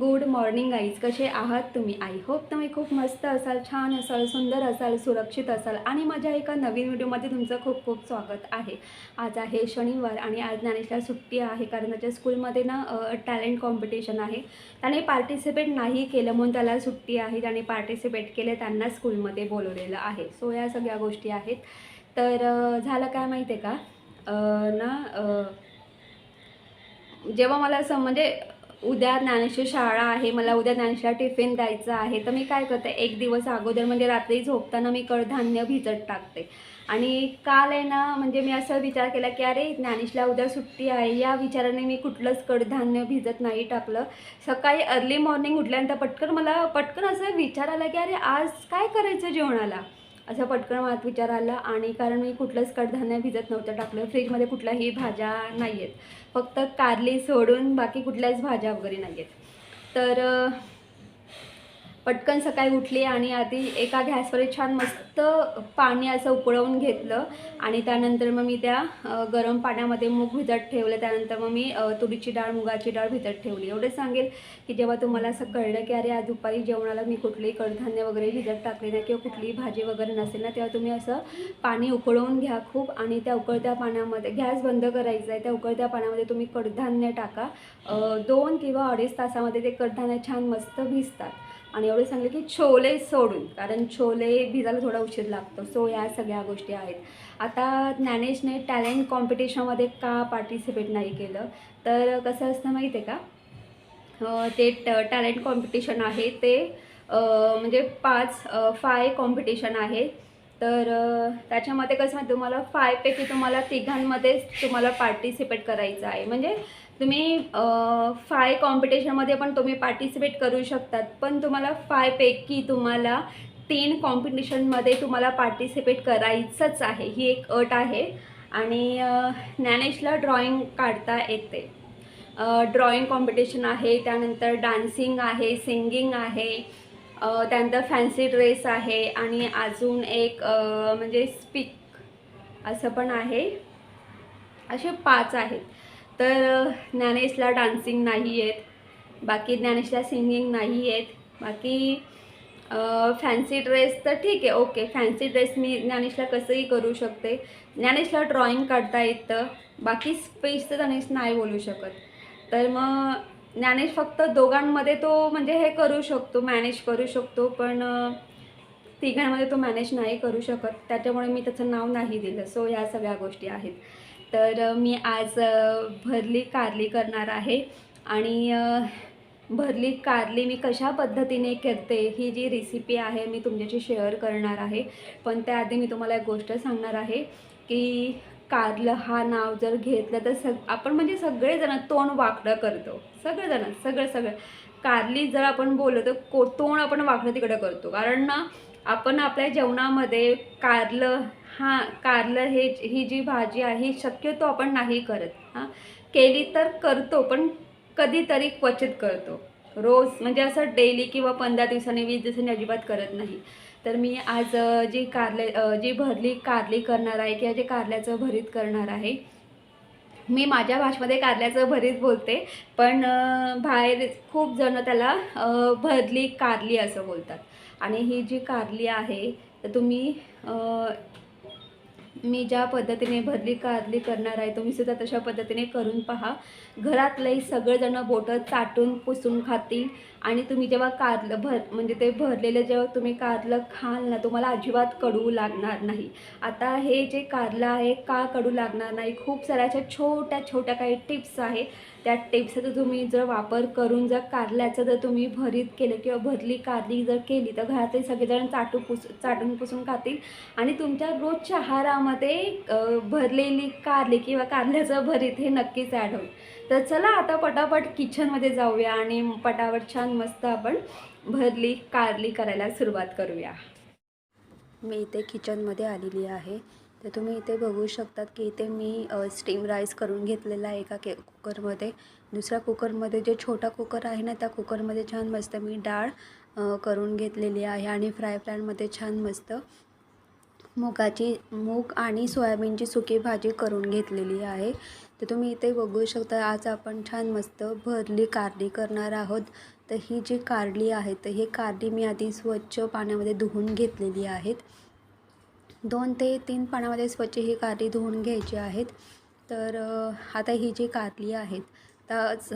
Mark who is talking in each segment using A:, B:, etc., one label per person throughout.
A: Good morning eyes कसे आहात तुम्ही? आई होप तुम्ही खूप मस्त असाल छान असाल सुंदर असाल सुरक्षित असाल आणि माझ्या एका नवीन व्हिडिओमध्ये तुमचं खूप खूप स्वागत आहे. आज आहे शनिवार आणि आज ज्ञानेशला सुट्टी आहे कारण त्याच्या स्कूलमध्ये ना टॅलेंट कॉम्पिटिशन आहे. त्याने पार्टिसिपेट नाही केलं म्हणून त्याला सुट्टी आहे. त्याने पार्टिसिपेट केलं त्यांना स्कूलमध्ये बोलवलेलं आहे. सो या सगळ्या गोष्टी आहेत. तर झालं काय माहिती आहे का ना जेव्हा मला असं म्हणजे उद्या ज्ञानेश्वर शाळा आहे मला उद्या ज्ञानेशला टिफिन द्यायचं आहे. तर मी काय करते एक दिवस अगोदर म्हणजे रात्री झोपताना मी कडधान्य भिजत टाकते. आणि काल आहे ना म्हणजे मी असं विचार केला की अरे ज्ञानेशला उद्या सुट्टी आहे. या विचाराने मी कुठलंच कडधान्य भिजत नाही टाकलं. सकाळी अर्ली मॉर्निंग उठल्यानंतर पटकन मला पटकन असं विचार आला की अरे आज काय करायचं जेवणाला? असं पटकन मला विचार आला आणि कारण मी कुठलंच कडधान्य भिजत नव्हतं टाकलं. फ्रीजमध्ये कुठल्याही भाज्या नाही आहेत फक्त कारली सोडून बाकी कुठल्याच भाज्या वगैरे नाही आहेत तर पटकन सकाळी उठली आणि आधी एका गॅसवर छान मस्त पाणी असं उकळवून घेतलं. आणि त्यानंतर मग मी त्या गरम पाण्यामध्ये मूग भिजत ठेवलं. त्यानंतर मग मी तुरीची डाळ मुगाची डाळ भिजत ठेवली. एवढंच सांगेल की जेव्हा तुम्हाला असं कळलं की अरे आज दुपारी जेवणाला मी कुठलेही कडधान्य वगैरे भिजत टाकले नाही किंवा कुठलीही भाजी वगैरे नसेल ना तेव्हा तुम्ही असं पाणी उकळवून घ्या खूप. आणि त्या उकळत्या पाण्यामध्ये गॅस बंद करायचा आहे त्या उकळत्या पाण्यामध्ये तुम्ही कडधान्य टाका. दोन किंवा अडीच तासामध्ये ते कडधान्य छान मस्त भिजतात. आणि एवढं सांगले की छोले सोडून कारण छोले भिजायला थोडा उशीर लागतो. सो या सगळ्या गोष्टी आहेत. आता ज्ञानेशने टॅलेंट कॉम्पिटिशनमध्ये का पार्टिसिपेट नाही केलं? तर कसं असतं माहिती आहे का ते टॅलेंट कॉम्पिटिशन आहे ते म्हणजे पाच फाय कॉम्पिटिशन आहे. तर त्याच्यामध्ये कसं माहिती तुम्हाला फायपैकी तुम्हाला तिघांमध्येच तुम्हाला पार्टिसिपेट करायचं आहे. म्हणजे तुम्ही फाय कॉम्पिटिशनमध्ये पण तुम्ही पार्टिसिपेट करू शकतात. पण तुम्हाला फायपैकी तुम्हाला तीन कॉम्पिटिशनमध्ये तुम्हाला पार्टिसिपेट करायचंच आहे. ही एक अट आहे. आणि ज्ञानेशला ड्रॉइंग काढता येते. ड्रॉइंग कॉम्पिटिशन आहे त्यानंतर डान्सिंग आहे सिंगिंग आहे त्यानंतर फॅन्सी ड्रेस आहे आणि अजून एक म्हणजे स्पीक असं पण आहे. असे पाच आहेत. तर ज्ञानेशला डान्सिंग नाही आहेत बाकी ज्ञानेशला सिंगिंग नाही आहेत बाकी फॅन्सी ड्रेस तर ठीक आहे ओके फॅन्सी ड्रेस मी ज्ञानेशला कसंही करू शकते. ज्ञानेशला ड्रॉइंग काढता येतं. बाकी स्पेस तर ज्ञानेश नाही बोलू शकत. तर मग ज्ञानेश फक्त दोघांमध्ये तो म्हणजे हे करू शकतो मॅनेज करू शकतो पण तिघांमध्ये तो मॅनेज नाही करू शकत. त्याच्यामुळे मी त्याचं नाव नाही दिलं. सो ह्या सगळ्या गोष्टी आहेत. तर मी आज भरली कारली करणार आहे आणि भरली कारली मी कशा पद्धतीने करते ही जी रेसिपी आहे मी तुमच्याशी शेअर करणार आहे. पण त्याआधी मी तुम्हाला एक गोष्ट सांगणार आहे की कारलं हा नाव जर घेतलं तर सग आपण म्हणजे सगळेजण तोंड वाकडं करतो. सगळेजण सगळं सगळं. कारली जर आपण बोललो तर को तोंड आपण वाकडं तिकडं करतो. कारण ना आपण आपल्या जेवणामध्ये कारलं हा कारलं हे ही जी भाजी आहे ही शक्यतो आपण नाही करत. हां? केली तर करतो पण कधीतरी क्वचित करतो. रोज म्हणजे असं डेली किंवा पंधरा दिवसांनी वीस दिवसांनी अजिबात करत नाही. तर मी आज जी कारले जी भरली कारली करणार आहे किंवा जे कारल्याचं भरीत करणार आहे मी माझ्या भाषेमध्ये कारल्याचं भरीत बोलते पण बाहेर खूप जण त्याला भरली कारली असं बोलतात. आणि ही जी कारली आहे तर तुम्ही मी ज्या पद्धतीने भरली कारली करणार आहे तुम्ही सुद्धा तशा पद्धतीने करून पहा. घरातलंही सगळेजणं बोटं चाटून पुसून खातील. आणि तुम्ही जेव्हा कारलं भर म्हणजे ते भरलेलं जेव्हा तुम्ही कारलं खाल ना तुम्हाला अजिबात कडू लागणार नाही. आता हे जे कारलं आहे का कडू लागणार नाही? खूप साऱ्या अशा छोट्या छोट्या काही टिप्स आहे त्या टिप्सचा तुम्ही जर वापर करून जर कारल्याचं जर तुम्ही भरीत केलं किंवा भरली कारली जर केली तर घरातले सगळेजण चाटू पुस चाटून पुसून खातील. आणि तुमच्या रोजच्या आहारामध्ये भरलेली कारली किंवा कारल्याचं भरीत हे नक्कीच ॲड होईल. तर चला आता पटापट किचनमध्ये जाऊया आणि पटापट छान मस्त आपण भरली कारली करायला सुरुवात करूया. मी इथे किचनमध्ये आलेली आहे. तर तुम्ही इथे बघू शकतात की इथे मी स्टीम राईस करून घेतलेला आहे एका के कुकरमध्ये दुसऱ्या कुकरमध्ये जे छोटा कुकर आहे ना त्या कुकरमध्ये छान मस्त मी डाळ करून घेतलेली आहे आणि फ्राय पॅनमध्ये छान मस्त मुगाची मूग आणि सोयाबीनची सुकी भाजी करून घेतलेली आहे. तर तुम्ही इथे बघू शकता आज आपण छान मस्त भरली कारली करणार आहोत. तर ही जी कारली आहे तर ही कारली मी आधी स्वच्छ पाण्यामध्ये धुवून घेतलेली आहेत. दोन ते तीन पाण्यामध्ये स्वच्छ ही कारली धुवून घ्यायची आहेत. तर आता ही जी कारली आहेत त्याच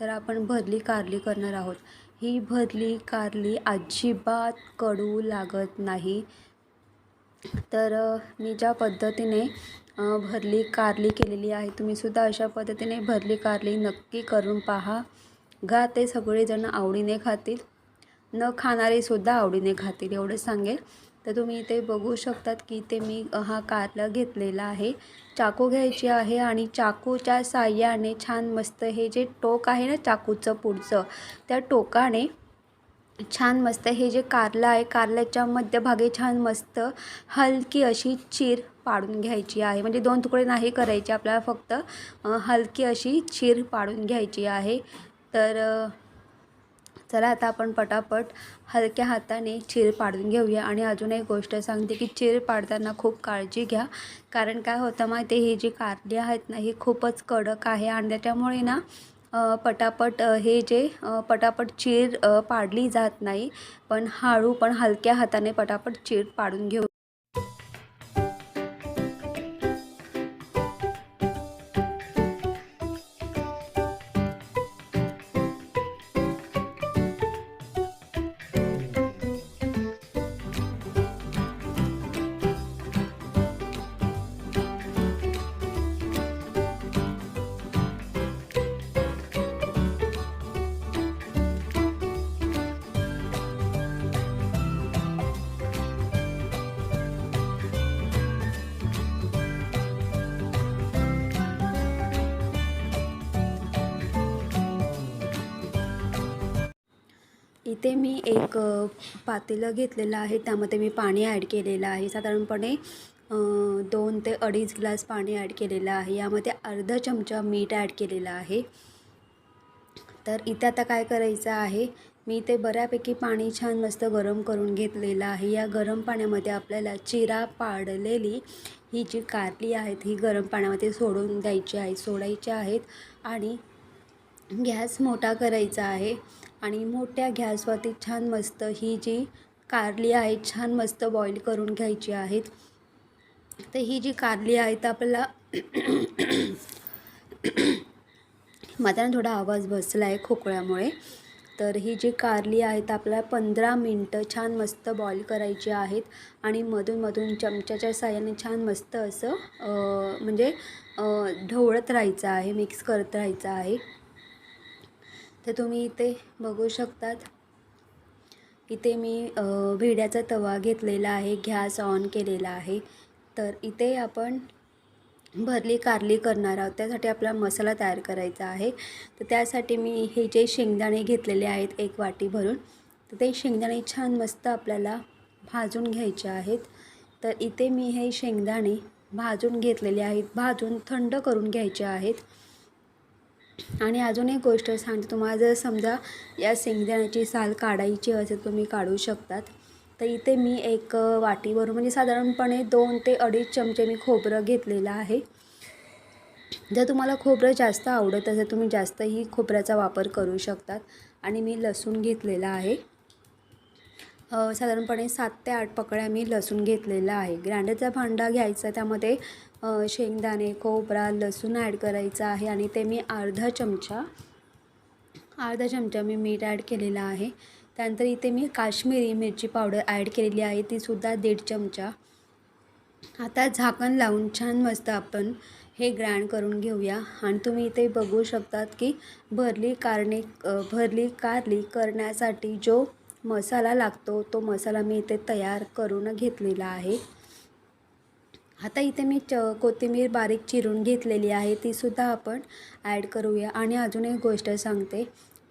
A: तर आपण भरली कारली करणार आहोत. ही भरली कारली अजिबात कडू लागत नाही. तर मी ज्या पद्धतीने भरली कारली केलेली आहे तुम्हीसुद्धा अशा पद्धतीने भरली कारली नक्की करून पहा. घा ते सगळेजण आवडीने खातील. न खाणारेसुद्धा आवडीने खातील एवढं सांगेल. तर तुम्ही इथे बघू शकतात की ते मी हा कारला घेतलेला आहे. चाकू घ्यायची आहे आणि चाकूच्या साह्याने छान मस्त हे जे टोक आहे ना चाकूचं पुढचं त्या टोकाने छान मस्त हे जे कारलं आहे कारल्याच्या मध्यभागी छान मस्त हलकी अशी चीर पाडून घ्यायची आहे. म्हणजे दोन तुकडे नाही करायचे आपल्याला फक्त हलकी अशी चीर पाडून घ्यायची आहे. तर चला आता आपण पटापट हलक्या हाताने चीर पाडून घेऊया आणि अजून एक गोष्ट सांगते की चीर पाडताना खूप काळजी घ्या. कारण काय होतं माहिती आहे ही जी कारली आहेत ना ही खूपच कडक आहे आणि त्याच्यामुळे ना पटापट हे जे पटापट चीर पाडली जात नाही. पण हळू पण हलक्या हाताने पटापट चीर पाडून घेऊ. इथे मी एक पातेलं घेतलेलं आहे. त्यामध्ये मी पाणी ॲड केलेलं आहे. साधारणपणे दोन ते अडीच ग्लास पाणी ॲड केलेलं आहे. यामध्ये अर्धा चमचा मीठ ॲड केलेलं आहे. तर इथे आता काय करायचं आहे मी ते बऱ्यापैकी पाणी छान मस्त गरम करून घेतलेलं आहे. या गरम पाण्यामध्ये आपल्याला चिरा पाडलेली ही जी कारली आहेत ही गरम पाण्यामध्ये सोडून द्यायची आहे सोडायची आहेत आणि गॅस मोठा करायचा आहे. आणि मोठ्या गॅसवरती छान मस्त ही जी कारली आहे छान मस्त बॉईल करून घ्यायची आहेत. तर ही जी कारली आहे तर आपल्याला माझा थोडा आवाज बसला आहे खोकळ्यामुळे तर ही जी कारली आहेत आपल्याला पंधरा मिनटं छान मस्त बॉईल करायची आहेत आणि मधून मधून चमच्याच्या साह्याने छान मस्त असं म्हणजे ढवळत राहायचं आहे मिक्स करत राहायचं आहे. तर तुम्ही इथे बघू शकतात. इथे मी भिड्याचा तवा घेतलेला आहे गॅस ऑन केलेला आहे. तर इथे आपण भरली कारली करणार आहोत. त्यासाठी आपला मसाला तयार करायचा आहे. तर त्यासाठी मी हे जे शेंगदाणे घेतलेले आहेत एक वाटी भरून तर ते शेंगदाणे छान मस्त आपल्याला भाजून घ्यायचे आहेत. तर इथे मी हे शेंगदाणे भाजून घेतलेले आहेत. भाजून थंड करून घ्यायचे आहेत. आणि अजून एक गोष्ट सांगते तुम्हाला जर समजा या शेंगदाण्याची साल काढायची असेल तुम्ही काढू शकतात. तर इथे मी एक वाटीवरून म्हणजे साधारणपणे दोन ते अडीच चमचे मी खोबरं घेतलेलं आहे. जर तुम्हाला खोबरं जास्त आवडत असेल तुम्ही जास्तही खोबऱ्याचा वापर करू शकतात. आणि मी लसूण घेतलेला आहे. साधारणपणे सात ते आठ पकड्या मी लसूण घेतलेला आहे ग्राइंडरचा भांडा घ्यायचा त्यामध्ये शेंगदाणे खोबरा लसूण ॲड करायचा आहे आणि ते मी अर्धा चमचा अर्धा चमचा मी मीठ ॲड केलेला आहे. त्यानंतर इथे मी काश्मीरी मिरची पावडर ॲड केलेली आहे तीसुद्धा दीड चमचा. आता झाकण लावून छान मस्त आपण हे ग्राइंड करून घेऊया. आणि तुम्ही इथे बघू शकतात की भरली कारणे भरली कारली करण्यासाठी जो मसाला लागतो तो मसाला मी इथे तयार करून घेतलेला आहे. आता इथे मी च कोथिंबीर बारीक चिरून घेतलेली आहे तीसुद्धा आपण ॲड करूया. आणि अजून एक गोष्ट सांगते.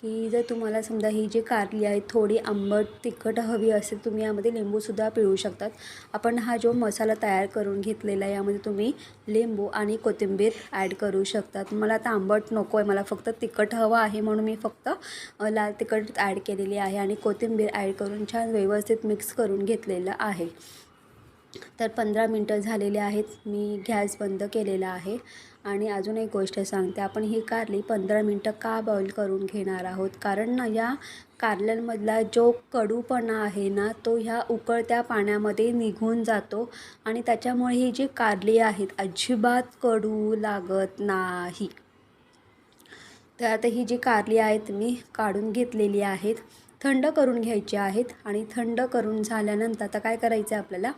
A: की जर तुम्हाला समजा ही जी कारली आहे थोडी आंबट तिखट हवी असेल तुम्ही यामध्ये लिंबूसुद्धा पिळू शकतात. आपण हा जो मसाला तयार करून घेतलेला आहे यामध्ये तुम्ही लिंबू आणि कोथिंबीर ॲड करू शकतात. मला आता आंबट नको आहे मला फक्त तिखट हवं आहे म्हणून मी फक्त लाल तिखट ॲड केलेली आहे आणि कोथिंबीर ॲड करून छान व्यवस्थित मिक्स करून घेतलेलं आहे. तर पंधरा मिनटं झालेले आहेत. मी गॅस बंद केलेला आहे. आणि अजून एक गोष्ट सांगते. आपण ही कारली पंधरा मिनटं का बॉईल करून घेणार आहोत? कारण ना या कारल्यांमधला जो कडूपणा आहे ना तो ह्या उकळत्या पाण्यामध्ये निघून जातो. आणि त्याच्यामुळे ही जी कारली आहेत अजिबात कडू लागत नाही. तर आता ही जी कारली आहेत मी काढून घेतलेली आहेत. थंड करून घ्यायची आहेत. आणि थंड करून झाल्यानंतर आता काय करायचं आहे आपल्याला?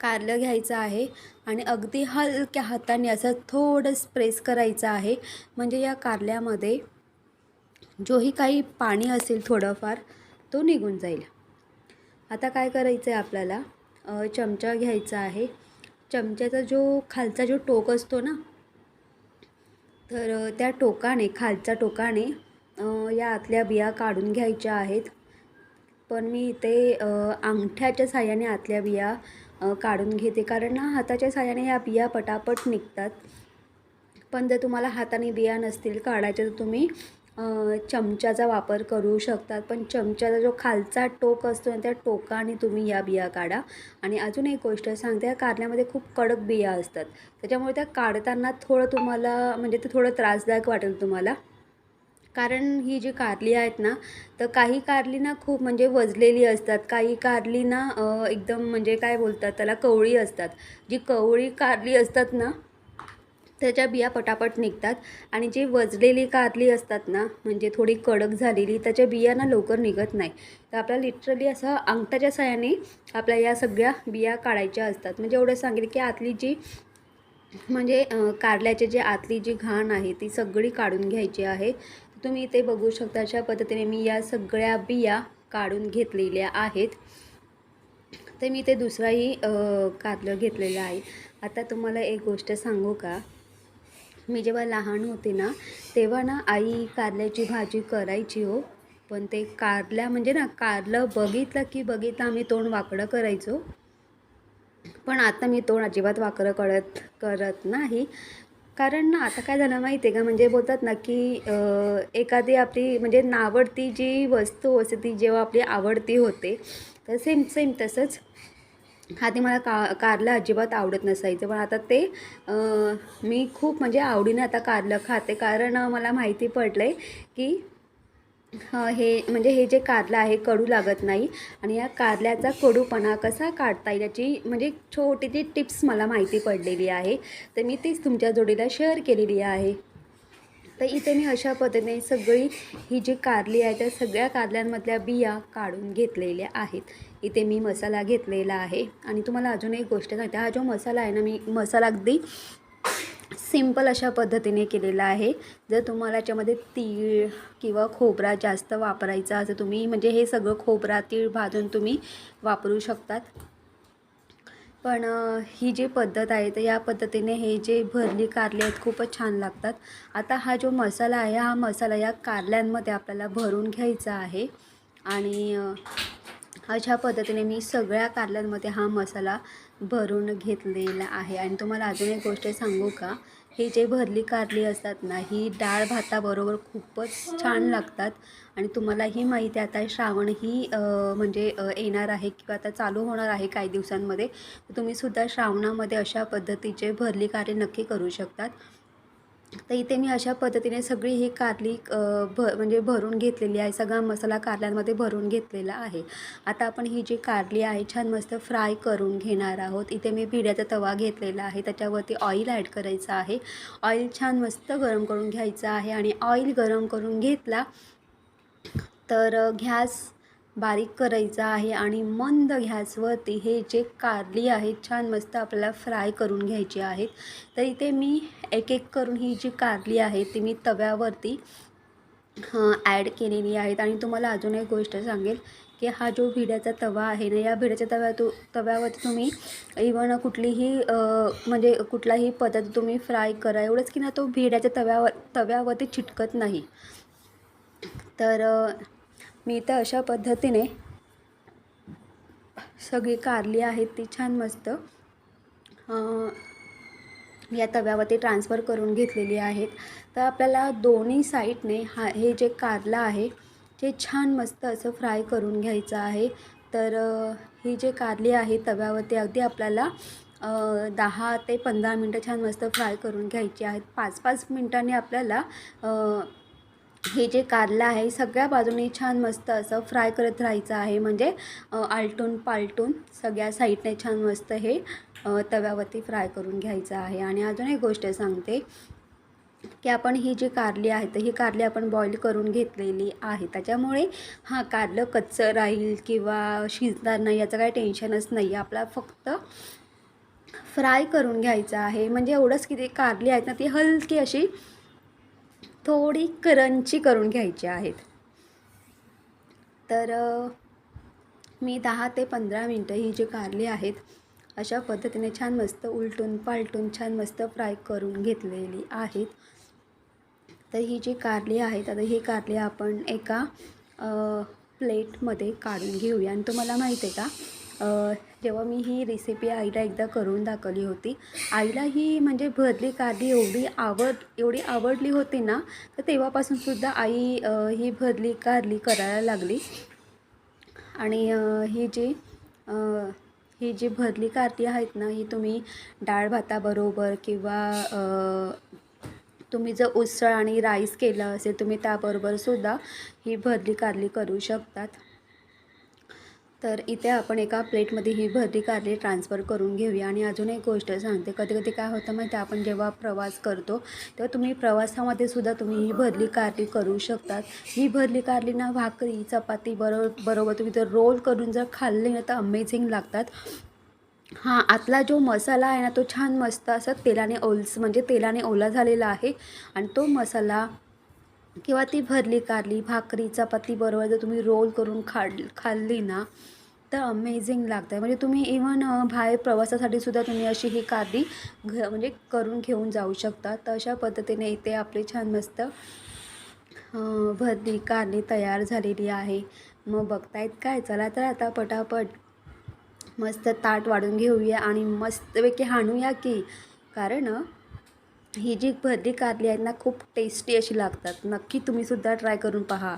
A: कारलं घ्यायचं आहे आणि अगदी हलक्या हाताने असं थोडं प्रेस करायचं आहे. म्हणजे या कारल्यामध्ये जोही काही पाणी असेल थोडंफार तो निघून जाईल. आता काय करायचं आहे आपल्याला चमचा घ्यायचा आहे. चमच्याचा जो खालचा जो टोक असतो ना तर त्या टोकाने खालच्या टोकाने या आतल्या बिया काढून घ्यायच्या आहेत. पण मी इथे अंगठ्याच्या साह्याने आतल्या बिया काढून घेते. कारण ना हाताच्या साह्याने या बिया पटापट निघतात. पण जर तुम्हाला हाताने बिया नसतील काढायच्या तर तुम्ही चमच्याचा वापर करू शकतात. पण चमच्याचा जो खालचा टोक असतो ना त्या टोकाने तुम्ही या बिया काढा. आणि अजून एक गोष्ट सांगते या कारल्यामध्ये खूप कडक बिया असतात. त्याच्यामुळे त्या काढताना थोडं तुम्हाला म्हणजे ते थोडं त्रासदायक वाटेल तुम्हाला. कारण ही जी कारली आहेत ना तर काही कारली ना खूप म्हणजे वजलेली असतात. काही कारली ना एकदम म्हणजे काय बोलतात त्याला कवळी असतात. जी कवळी कारली असतात ना त्याच्या बिया पटापट निघतात आणि जी वजलेली कारली असतात ना म्हणजे थोडी कडक झालेली त्याच्या बिया ना लवकर निघत नाही. तर आपल्याला लिटरली असं अंगठाच्या साह्याने आपल्या या सगळ्या बिया काढायच्या असतात. म्हणजे एवढं सांगेल की आतली जी म्हणजे कारल्याचे कारल्याची जी आतली जी घाण आहे ती सगळी काढून घ्यायची आहे. तुम्ही इथे बघू शकता अशा पद्धतीने मी या सगळ्या बिया काढून घेतलेल्या आहेत. तर मी ते दुसराही कातलं घेतलेलं आहे. आता तुम्हाला एक गोष्ट सांगू का? मी जेव्हा लहान होते ना तेव्हा ना आई कारल्याची भाजी करायची हो. पण ते कारल्या म्हणजे ना कारलं बघितलं की बघितलं आम्ही तोंड वाकडं करायचो. पण आता मी तोंड अजिबात वाकडं करत करत नाही. कारण ना आता काय झालं माहिती आहे का? म्हणजे बोलतात ना की एखादी आपली म्हणजे नावडती जी वस्तू असते ती जेव्हा आपली आवडती होते तर सेम सेम तसंच. आधी मला का कारलं अजिबात आवडत नसायचं पण आता ते मी खूप म्हणजे आवडीने आता कारलं खाते. कारण मला माहिती पडलं आहे की हे म्हणजे हे जे कारलं आहे कडू लागत नाही. आणि या कारल्याचा कडूपणा कसा काढता येईल याची म्हणजे छोटी ती टिप्स मला माहिती पडलेली आहे. तर मी तीच तुमच्या जोडीला शेअर केलेली आहे. तर इथे मी अशा पद्धतीने सगळी ही जी कारली आहे त्या सगळ्या कारल्यांमधल्या बिया काढून घेतलेल्या आहेत. इथे मी मसाला घेतलेला आहे. आणि तुम्हाला अजून एक गोष्ट सांगते. हा जो मसाला आहे ना मी मसाला अगदी सिंपल अशा पद्धतीने केलेला आहे. जर तुम्हाला याच्यामध्ये तीळ किंवा खोबरा जास्त वापरायचा असं तुम्ही म्हणजे हे सगळं खोबरा तीळ भाजून तुम्ही वापरू शकतात. पण ही जी पद्धत आहे तर या पद्धतीने हे जे भरली कारले आहेत खूपच छान लागतात. आता हा जो मसाला आहे हा मसाला या कारल्यांमध्ये आपल्याला भरून घ्यायचा आहे. आणि अशा पद्धतीने मी सगळ्या कारल्यांमध्ये हा मसाला भरून घेतलेला आहे. आणि तुम्हाला अजून एक गोष्ट सांगू का? हे जे भरली कारली असतात ना ही डाळ भाताबरोबर खूपच छान लागतात. आणि तुम्हाला ही माहिती आता श्रावण ही म्हणजे येणार आहे किंवा आता चालू होणार आहे काही दिवसांमध्ये. तुम्हीसुद्धा श्रावणामध्ये अशा पद्धतीचे भरली कारली नक्की करू शकतात. तर इथे मी अशा पद्धतीने सगळी ही कारली भ म्हणजे भरून घेतलेली आहे. सगळा मसाला कारल्यांमध्ये भरून घेतलेला आहे. आता आपण ही जी कारली आहे छान मस्त फ्राय करून घेणार आहोत. इथे मी भिड्याचा तवा घेतलेला आहे. त्याच्यावरती ऑइल ॲड करायचं आहे. ऑइल छान मस्त गरम करून घ्यायचं आहे. आणि ऑइल गरम करून घेतला तर गॅस बारीक करायचा आहे आणि मंद घ्यासवरती हे जे कारली आहेत छान मस्त आपल्याला फ्राय करून घ्यायची आहेत. तर इथे मी एक एक करून ही जी कारली आहे ती मी तव्यावरती ॲड केलेली आहेत. आणि तुम्हाला अजून एक गोष्ट सांगेल की हा जो भिड्याचा तवा आहे ना या भिड्याच्या तव्या तू तव्यावरती तुम्ही इवन कुठलीही म्हणजे कुठलाही पदार्थ तुम्ही फ्राय करा. एवढंच की ना तो भिड्याच्या तव्यावर तव्यावरती चिटकत नाही. तर मी तर अशा पद्धतीने सगळी कारली आहेत ती छान मस्त. या तव्यावरती ट्रान्सफर करून घेतलेली आहेत. तर आपल्याला दोन्ही साईडने हा हे जे कारलं आहे ते छान मस्त असं फ्राय करून घ्यायचं आहे. तर ही जे कारली आहे तव्यावरती अगदी आपल्याला दहा ते पंधरा मिनटं छान मस्त फ्राय करून घ्यायची आहेत. पाच पाच मिनटांनी आपल्याला हे जे कारलं आहे सगळ्या बाजूनी छान मस्त असं फ्राय करत राहायचं आहे. म्हणजे आलटून पालटून सगळ्या साईडने छान मस्त हे तव्यावरती फ्राय करून घ्यायचं आहे. आणि अजून एक गोष्ट सांगते की आपण ही जी कारली आहे तर ही कारली आपण बॉईल करून घेतलेली आहे. त्याच्यामुळे हां कारलं कच्चं राहील किंवा शिजणार नाही याचं काही टेन्शनच नाही. आपला फक्त फ्राय करून घ्यायचं आहे. म्हणजे एवढंच की ती कारली आहेत ना ती हलकी अशी थोडी करंची करून घ्यायची आहेत. तर मी दहा ते पंधरा मिनटं ही जी कारली आहेत अशा पद्धतीने छान मस्त उलटून पालटून छान मस्त फ्राय करून घेतलेली आहेत. तर ही जी कारली आहेत आता ही कारली आपण एका प्लेटमध्ये काढून घेऊया. आणि तुम्हाला माहिती आहे का जेव्हा मी ही रेसिपी आईला एकदा करून दाखवली होती आईला ही म्हणजे भरली कारली एवढी आवड एवढी आवडली होती ना तर तेव्हापासूनसुद्धा आई ही भरली कारली करायला लागली. आणि ही जी ही जी भरली कारली आहेत ना ही तुम्ही डाळ भाताबरोबर किंवा तुम्ही जर उसळ आणि राईस केलं असेल तुम्ही त्याबरोबरसुद्धा ही भरली कारली करू शकतात. तर इथे आपण एका प्लेटमध्ये ही भरली कारली ट्रान्सफर करून घेऊया. आणि अजून एक गोष्ट सांगते. कधी कधी काय होतं माहिती आहे, आपण जेव्हा प्रवास करतो तेव्हा तुम्ही प्रवासामध्ये सुद्धा तुम्ही ही भरली कारली करू शकतात. ही भरली कारली ना भाकरी चपाती बरोबर बरोबर तुम्ही जर रोल करून जर खाल्ले ना तर अमेझिंग लागतात. हां आतला जो मसाला आहे ना तो छान मस्त असा तेलाने ओल्स म्हणजे तेलाने ओला झालेला आहे. आणि तो मसाला किंवा ती भरली कारली भाकरी चपाती बरोबर जर तुम्ही रोल करून खाल खाल्ली ना तर अमेझिंग लागतं म्हणजे तुम्ही इवन बाहेर प्रवासासाठी सुद्धा तुम्ही अशी ही कारली घ म्हणजे करून घेऊन जाऊ शकता. तर अशा पद्धतीने इथे आपली छान मस्त भरली कारली तयार झालेली आहे. मग बघतायत काय? चला तर आता पटापट मस्त ताट वाढून घेऊया आणि मस्तपैकी हाणूया की. कारण ही जी भरली कारली आहेत ना खूप टेस्टी अशी लागतात. नक्की तुम्हीसुद्धा ट्राय करून पहा.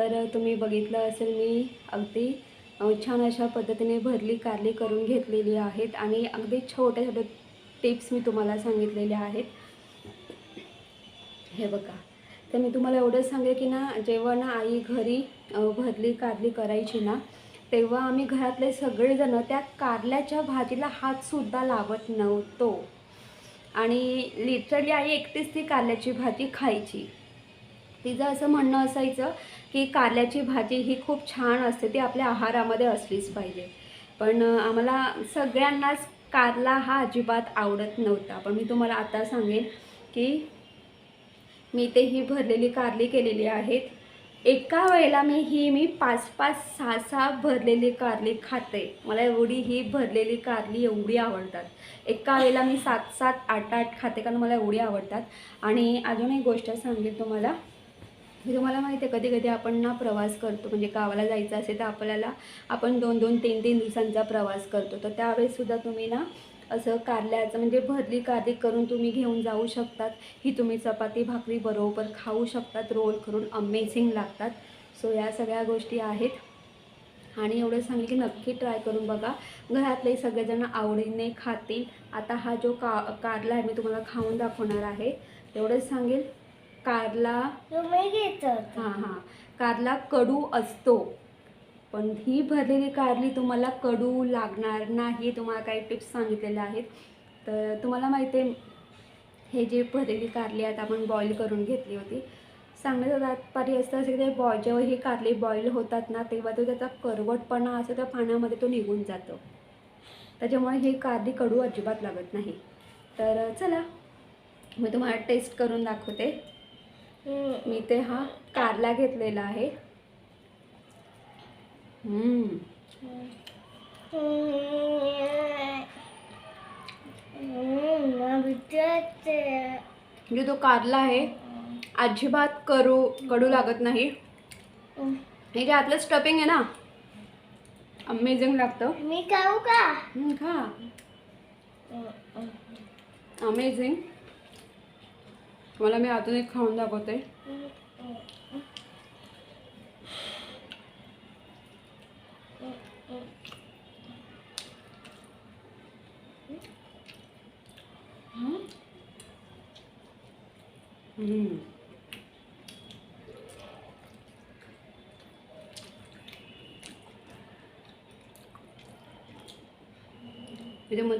A: तर तुम्ही बघितलं असेल मी अगदी छान अशा पद्धतीने भरली कारली करून घेतलेली आहेत आणि अगदी छोट्या छोट्या टिप्स मी तुम्हाला सांगितलेल्या आहेत. हे बघा. तर मी तुम्हाला एवढंच सांगेल की ना जेव्हा ना आई घरी भरली कारली करायची ना तेव्हा आम्ही घरातले सगळेजण त्या कारल्याच्या भाजीला हातसुद्धा लावत नव्हतो. आणि लिटरली आई एकटीच ती कारल्याची भाजी खायची. तिचं असं म्हणणं असायचं की कारल्याची भाजी ही खूप छान असते ती आपल्या आहारामध्ये असलीच पाहिजे. पण आम्हाला सगळ्यांनाच कारला हा अजिबात आवडत नव्हता. पण मी तुम्हाला आता सांगेन की मी ते ही भरलेली कारली केलेली आहेत. एका वेळेला मी ही मी पाच पाच सहा सहा भरलेली कारली खाते. मला एवढी ही भरलेली कारली एवढी आवडतात. एका वेळेला मी सात सात आठ आठ खाते कारण मला एवढी आवडतात. आणि अजून एक गोष्ट सांगेन तुम्हाला. मी तुम्हाला माहिती आहे कधी कधी आपण ना प्रवास करतो म्हणजे गावाला जायचं असेल तर आपल्याला आपण दोन दोन तीन तीन दिवसांचा प्रवास करतो. तर त्यावेळेससुद्धा तुम्ही ना असं कारल्याचं म्हणजे भरली कारली करून तुम्ही घेऊन जाऊ शकतात. ही तुम्ही चपाती भाकरी बरोबर खाऊ शकतात. रोल करून अमेझिंग लागतात. सो या सगळ्या गोष्टी आहेत. आणि एवढं सांगेल की नक्की ट्राय करून बघा. घरातले सगळेजण आवडीने खातील. आता हा जो का कारला आहे मी तुम्हाला खाऊन दाखवणार आहे. एवढंच सांगेल कारला हां हां. कारला कडू असतो. पण ही भरलेली कारली तुम्हाला कडू लागणार नाही तुम्हाला काही टिप्स सांगितलेल्या आहेत. तर तुम्हाला माहिती आहे हे जे भरलेली कारली आहेत आपण बॉईल करून घेतली होती. सांगण्याचं तात्पर्य असतं असं की ते बॉ जेव्हा ही कारली बॉईल होतात ना तेव्हा तो त्याचा करवटपणा असं त्या पाण्यामध्ये तो निघून जातो. त्याच्यामुळे ही कारली कडू अजिबात लागत नाही. तर चला मी तुम्हाला टेस्ट करून दाखवते. मी ते हा कारला घेतलेला आहे. म्हणजे जो कारला आहे. अजिबात करू कडू लागत नाही. हे जे आतलं स्टफिंग आहे ना अमेझिंग लागतं.
B: मी खाऊ का?
A: खा. अमेझिंग मला मी अजून एक खाऊन दाखवते. हो हम्म. म्हणजे मग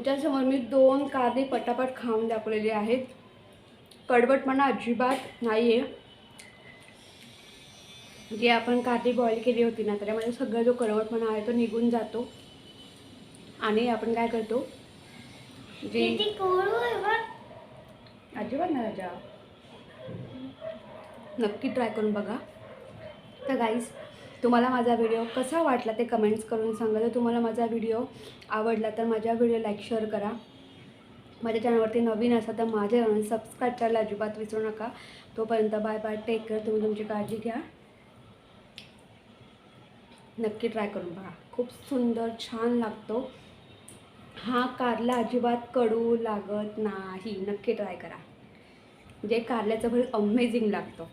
A: तुमच्यासमोर मी दोन कारली पटापट खाऊन दाखवलेली आहेत. कडवटपणा अजिबात नाही आहे जे आपण कारली बॉईल केली होती ना त्याच्यामध्ये सगळा जो कडवटपणा आहे तो निघून जातो. आणि आपण काय करतो? जे अजिबात ना राजा. नक्की ट्राय करून बघा. तर गाईज तुम्हाला माझा व्हिडिओ कसा वाटला ते कमेंट्स करून सांगा. जर तुम्हाला माझा व्हिडिओ आवडला तर माझ्या व्हिडिओ लाईक शेअर करा. माझ्या चॅनलवरती नवीन असा तर माझ्या सबस्क्राईब करायला अजिबात विसरू नका. तोपर्यंत बाय बाय टेक केअर तुम्ही तुमची काळजी घ्या. नक्की ट्राय करून बघा खूप सुंदर छान लागतो. हा कारला अजिबात कडू लागत नाही. नक्की ट्राय करा. जे कारल्याचं भर अमेझिंग लागतं.